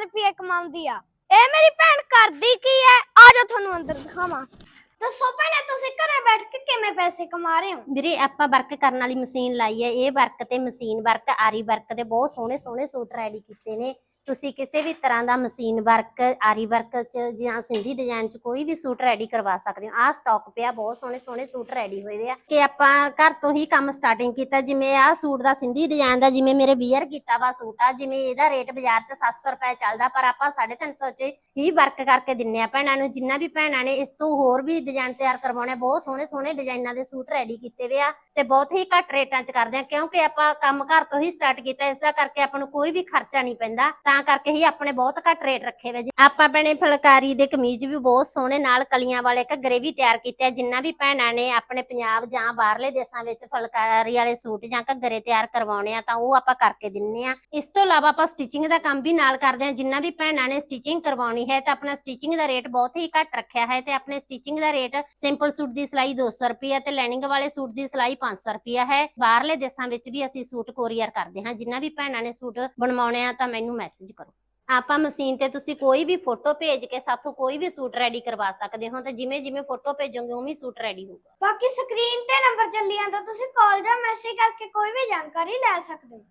ਰੁਪਏ ਕਮਾਉਂਦੀ ਆ। ਇਹ ਮੇਰੀ ਭੈਣ ਕਰਦੀ ਕੀ ਐ? ਆ ਜਾ ਤੁਹਾਨੂੰ ਅੰਦਰ ਦਿਖਾਵਾਂ। ਦੱਸੋ ਭੈਣੇ ਤੁਸੀਂ ਘਰੇ ਬੈਠ ਕੇ ਕਿਵੇਂ ਪੈਸੇ ਕਮਾ ਰਹੇ ਹੋ? ਵੀਰੇ, ਆਪਾਂ ਵਰਕ ਕਰਨ ਵਾਲੀ ਮਸ਼ੀਨ ਲਾਈ ਹੈ। ਇਹ ਵਰਕ ਤੇ ਮਸ਼ੀਨ ਵਰਕ, ਆਰੀ ਵਰਕ ਦੇ ਬਹੁਤ ਸੋਹਣੇ ਸੋਹਣੇ ਸੂਟ ਰੈਡੀ ਕੀਤੇ ਨੇ। ਤੁਸੀਂ ਕਿਸੇ ਵੀ ਤਰ੍ਹਾਂ ਦਾ ਮਸ਼ੀਨ ਵਰਕ, ਆਰੀ ਵਰਕ ਚ ਜਾਂ ਸਿੰਧੀ ਡਿਜ਼ਾਈਨ ਚ ਕੋਈ ਵੀ ਸੂਟ ਰੈਡੀ ਕਰਵਾ ਸਕਦੇ ਹੋ। ਆਹ ਸਟਾਕ ਪਿਆ, ਬਹੁਤ ਸੋਹਣੇ ਸੋਹਣੇ ਸੂਟ ਰੈਡੀ ਹੋਏ ਆ। ਕਿ ਆਪਾਂ ਘਰ ਤੋਂ ਹੀ ਕੰਮ ਸਟਾਰਟਿੰਗ ਕੀਤਾ, ਜਿਵੇਂ ਆਹ ਸੂਟ ਦਾ ਸਿੰਧੀ ਡਿਜ਼ਾਈਨ ਦਾ, ਜਿਵੇਂ ਮੇਰੇ ਵੀਅਰ ਕੀਤਾ ਵਾ ਸੂਟ ਆ, ਜਿਵੇਂ ਇਹਦਾ ਰੇਟ ਬਾਜ਼ਾਰ ਚ 700 ਰੁਪਏ ਚੱਲਦਾ, ਪਰ ਆਪਾਂ 350 ਚ ਹੀ ਵਰਕ ਕਰਕੇ ਦਿੰਨੇ ਆ। ਭੈਣਾਂ ਨੂੰ ਜਿੰਨਾ ਵੀ ਭੈਣਾਂ ਨੇ, ਇਸ ਤੋਂ ਹੋਰ ਵੀ ਡਿਜ਼ਾਈਨ ਤਿਆਰ ਕਰਵਾਉਣੇ ਬਹੁਤ ਸੋਹਣੇ ਸੋਹਣੇ ਡਿਜ਼ਾਈਨਾਂ ਦੇ ਸੂਟ ਰੈਡੀ ਕੀਤੇ ਵੇ ਆ ਤੇ ਬਹੁਤ ਹੀ ਘੱਟ ਰੇਟਾਂ 'ਚ ਕਰਦੇ ਆ, ਕਿਉਂਕਿ ਆਪਾਂ ਕੰਮ ਘਰ ਤੋਂ ਹੀ ਸਟਾਰਟ ਕੀਤਾ, ਇਸ ਦਾ ਕਰਕੇ ਆਪਾਂ ਨੂੰ ਕੋਈ ਵੀ ਖਰਚਾ ਨਹੀਂ ਪੈਂਦਾ, ਤਾਂ ਕਰਕੇ ਹੀ ਆਪਣੇ ਬਹੁਤ ਘੱਟ ਰੇਟ ਰੱਖੇ ਵੇ ਜੀ। ਆਪਾਂ ਆਪਣੇ ਫੁਲਕਾਰੀ ਦੇ ਕਮੀਜ਼ ਵੀ ਬਹੁਤ ਸੋਹਣੇ, ਨਾਲ ਕਲੀਆਂ ਵਾਲੇ ਘੱਗਰੇ ਵੀ ਤਿਆਰ ਕੀਤੇ ਆ, ਜਿੰਨਾ ਵੀ ਭੈਣਾਂ ਨੇ ਆਪਣੇ ਪੰਜਾਬ ਜਾਂ ਬਾਹਰਲੇ ਦੇਸ਼ਾਂ ਵਿੱਚ ਫੁਲਕਾਰੀ ਵਾਲੇ ਸੂਟ ਜਾਂ ਘੱਗਰੇ ਤਿਆਰ ਕਰਵਾਉਣੇ ਆ, ਤਾਂ ਉਹ ਆਪਾਂ ਕਰਕੇ ਦਿੰਨੇ ਆ। ਇਸ ਤੋਂ ਇਲਾਵਾ ਆਪਾਂ ਸਟਿਚਿੰਗ ਦਾ ਕੰਮ ਵੀ ਨਾਲ ਕਰਦੇ ਆ, ਜਿੰਨਾ ਵੀ ਭੈਣਾਂ ਨੇ ਸਟਿਚਿੰਗ ਕਰਵਾਉਣੀ ਹੈ, ਤਾਂ ਆਪਣਾ ਸਟਿਚਿੰਗ ਦਾ ਰੇਟ ਬਹੁਤ ਹੀ ਘੱਟ ਰੱਖਿਆ ਹੈ ਤੇ ਆਪਣੇ ਸਟਿਚਿੰਗ ਦਾ ਰੇਟ ਸਿੰਪਲ ਸੂਟ ਦੀ ਸਿਲਾਈ 200 ਰੁਪਏ ਤੇ ਲਾਈਨਿੰਗ ਵਾਲੇ ਸੂਟ ਦੀ ਸਿਲਾਈ 500 ਰੁਪਏ ਹੈ। ਬਾਹਰਲੇ ਦੇਸ਼ਾਂ ਵਿੱਚ ਵੀ ਅਸੀਂ ਸੂਟ ਕੋਰੀਅਰ ਕਰਦੇ ਹਾਂ। ਜਿੰਨਾ ਵੀ ਭੈਣਾਂ ਨੇ ਸੂਟ ਬਣਵਾਉਣੇ ਆ ਤਾਂ ਮੈਨੂੰ ਮੈਸੇਜ ਕਰੋ। ਆਪਾਂ ਮਸ਼ੀਨ ਤੇ ਤੁਸੀਂ ਕੋਈ ਵੀ ਫੋਟੋ ਭੇਜ ਕੇ ਸਾਥੋਂ ਕੋਈ ਵੀ ਸੂਟ ਰੈਡੀ ਕਰਵਾ ਸਕਦੇ ਹੋ ਤੇ ਜਿਵੇਂ ਜਿਵੇਂ ਫੋਟੋ ਭੇਜੋਗੇ ਉਵੇਂ ਸੂਟ ਰੈਡੀ ਹੋਊਗਾ। ਬਾਕੀ ਸਕਰੀਨ ਤੇ ਨੰਬਰ ਚੱਲੀ ਜਾਂਦਾ। ਤੁਸੀਂ ਕਾਲ ਜਾਂ ਮੈਸੇਜ ਕਰਕੇ ਕੋਈ ਵੀ ਜਾਣਕਾਰੀ ਲੈ ਸਕਦੇ ਹੋ।